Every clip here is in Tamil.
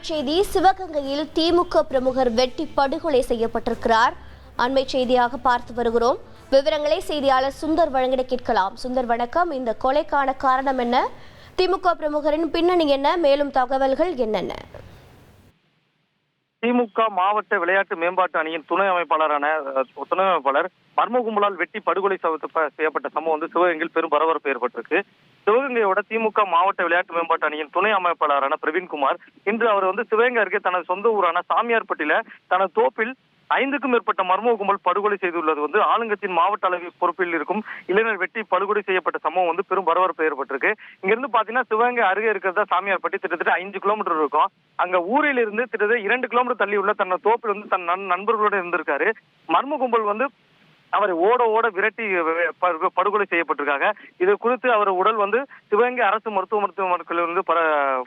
செய்தி சிவகங்கையில் திமுக பிரமுகர் வெட்டி படுகொலை செய்யப்பட்டிருக்கிறார். அண்மை செய்தியாக பார்த்து வருகிறோம். விவரங்களை செய்தியாளர் சுந்தர் வழங்கிட கேட்கலாம். சுந்தர் வணக்கம். இந்த கொலைக்கான காரணம் என்ன? திமுக பிரமுகரின் பின்னணி என்ன? மேலும் தகவல்கள் என்னென்ன? திமுக மாவட்ட விளையாட்டு மேம்பாட்டு அணியின் துணை அமைப்பாளரான துணை அமைப்பாளர் மர்ம கும்பலால் வெட்டி படுகொலை செய்யப்பட்ட சம்பவம் வந்து சிவகங்கையில் பெரும் பரபரப்பு ஏற்பட்டிருக்கு. சிவகங்கையோட திமுக மாவட்ட விளையாட்டு மேம்பாட்டு அணியின் துணை அமைப்பாளரான பிரவீன்குமார் இன்று அவர் வந்து சிவகங்கை அருகே தனது சொந்த ஊரான சாமியார்பட்டியில தனது தோப்பில் ஐந்துக்கும் மேற்பட்ட மர்ம கும்பல் படுகொலை செய்துள்ளது வந்து ஆளுங்கட்சியின் மாவட்ட அளவில் பொறுப்பில் இருக்கும் இளைஞர் வெட்டி படுகொலை செய்யப்பட்ட சம்பவம் வந்து பெரும் பரபரப்பு ஏற்பட்டிருக்கு. இங்க இருந்து பாத்தீங்கன்னா சிவகங்கை அருகே இருக்கிறதா சாமியார்பட்டி கிட்டத்தட்ட ஐந்து கிலோமீட்டர் இருக்கும். அங்க ஊரில் இருந்து கிட்டத்தட்ட இரண்டு கிலோமீட்டர் தள்ளி உள்ள தன்னோட தோப்பில் வந்து தன் நண்பர்களோட இருந்திருக்காரு. மர்ம கும்பல் வந்து அவரை ஓட ஓட விரட்டி படு- படுகொலை செய்யப்பட்டிருக்காங்க. இது குறித்து அவர் உடல் வந்து சிவகங்கை அரசு மருத்துவ மருத்துவமனையில் இருந்து பர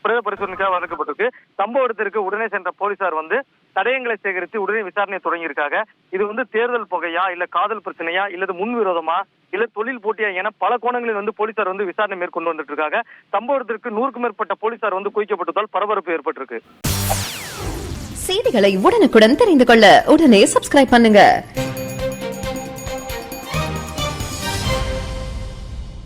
பிரேத பரிசோதனைக்காக வழங்கப்பட்டிருக்கு சம்பவ இடத்திற்கு உடனே சென்ற போலீசார் வந்து தடயங்களை சேகரித்து உடனே விசாரணை தொடங்கியிருக்காங்க. இது வந்து தேர்தல் புகையா இல்ல காதல் பிரச்சனையா இல்லது முன்விரோதமா இல்ல தொழில் போட்டியா என பல கோணங்களில் வந்து போலீசார் வந்து விசாரணை மேற்கொண்டு வந்துட்டு இருக்காங்க சம்பவத்திற்கு நூறுக்கும் மேற்பட்ட போலீசார் வந்து குவிக்கப்பட்டதால் பரபரப்பு ஏற்பட்டிருக்கு. செய்திகளை உடனுக்குடன் தெரிந்து கொள்ள உடனே சப்ஸ்கிரைப் பண்ணுங்க.